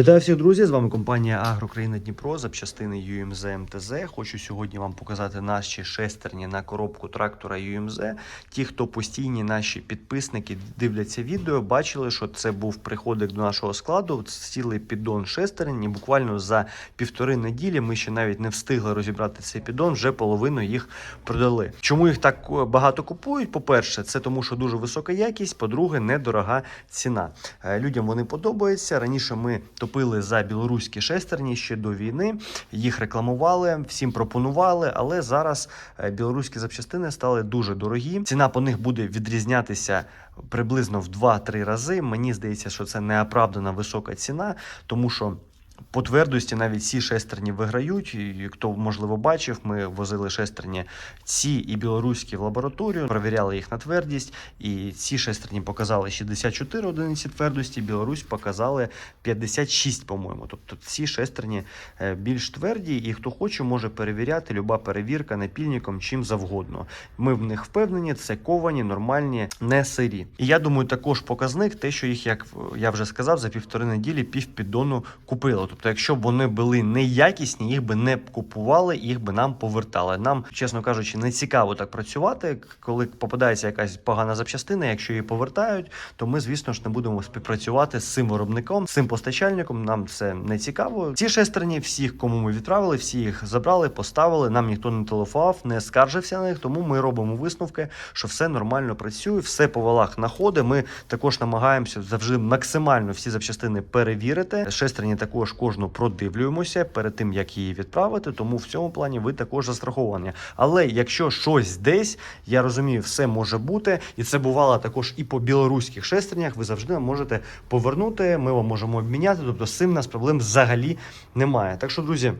Вітаю всіх друзі! З вами компанія Агрокраїна Дніпро, запчастини UMZ МТЗ. Хочу сьогодні вам показати наші шестерні на коробку трактора UMZ. Ті, хто постійні наші підписники дивляться відео, бачили, що це був приходик до нашого складу. Цілий піддон шестерень. І буквально за півтори неділі ми ще навіть не встигли розібрати цей піддон, вже половину їх продали. Чому їх так е, багато купують? По-перше, це тому, що дуже висока якість. По-друге, недорога ціна. Е, Людям вони подобаються. Раніше ми топили за білоруські шестерні ще до війни. Їх рекламували, всім пропонували. Але зараз е, білоруські запчастини стали дуже дорогі. Ціна по них буде відрізнятися приблизно в 2-3 рази. Мені здається, що це неоправдана висока ціна, тому що. По твердості навіть ці шестерні виграють. І хто можливо бачив, ми возили шестерні ці і білоруські в лабораторію, перевіряли їх на твердість. І ці шестерні показали 64 одиниці твердості, Білорусь показали 56, по-моєму. Тобто ці шестерні е, більш тверді, і хто хоче, може перевіряти. Люба перевірка напільником чим завгодно. Ми в них впевнені, це ковані, нормальні, не сирі. І я думаю, також показник, те, що їх, як я вже сказав, за півтори неділі півпіддону купили. Тобто, якщо б вони були неякісні, їх би не купували, їх би нам повертали. Нам, чесно кажучи, не цікаво так працювати. Коли попадається якась погана запчастина, якщо її повертають, то ми, звісно ж, не будемо співпрацювати з цим виробником, з цим постачальником. Нам це не цікаво. Ці шестерні, всіх, кому ми відправили, всі їх забрали, поставили. Нам ніхто не телефонував, не скаржився на них. Тому ми робимо висновки, що все нормально працює, все по валах находить. Ми також намагаємося завжди максимально всі запчастини перевірити. Шестерні також кожну продивлюємося перед тим, як її відправити. Тому в цьому плані ви також застраховані. Але якщо щось десь, я розумію, все може бути, і це бувало також і по білоруських шестернях. Ви завжди можете повернути. Ми вам можемо обміняти. Тобто з цим нас проблем взагалі немає. Так що, друзі.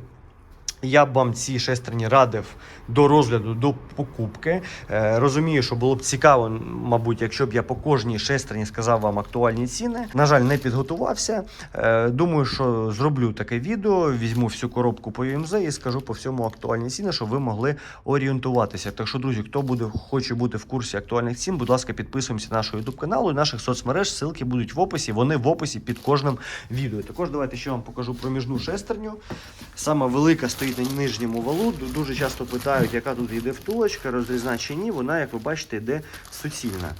Я б вам ці шестерні радив до розгляду, до покупки. Е, розумію, що було б цікаво, мабуть, якщо б я по кожній шестерні сказав вам актуальні ціни. На жаль, не підготувався. Е, думаю, що зроблю таке відео, візьму всю коробку по UMZ і скажу по всьому актуальні ціни, щоб ви могли орієнтуватися. Так що, друзі, хто буде хоче бути в курсі актуальних цін, будь ласка, підписуємося на наш YouTube каналу і наших соцмереж. Ссылки будуть в описі. Вони в описі під кожним відео. Також давайте ще вам покажу проміжну шестерню. Саме велика стоїть на нижньому валу. Дуже часто питають, яка тут йде втулочка, розрізна чи ні. Вона, як ви бачите, йде суцільна.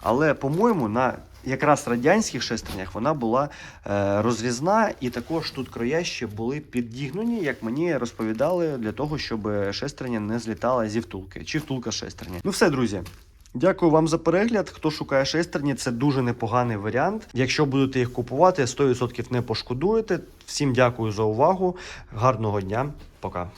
Але, по-моєму, на якраз радянських шестернях вона була е, розрізна, і також тут края ще були підігнені, як мені розповідали, для того, щоб шестерня не злітала зі втулки чи втулка з шестерні. Ну все, друзі. Дякую вам за перегляд. Хто шукає шестерні, це дуже непоганий варіант. Якщо будете їх купувати, 100% не пошкодуєте. Всім дякую за увагу. Гарного дня. Пока.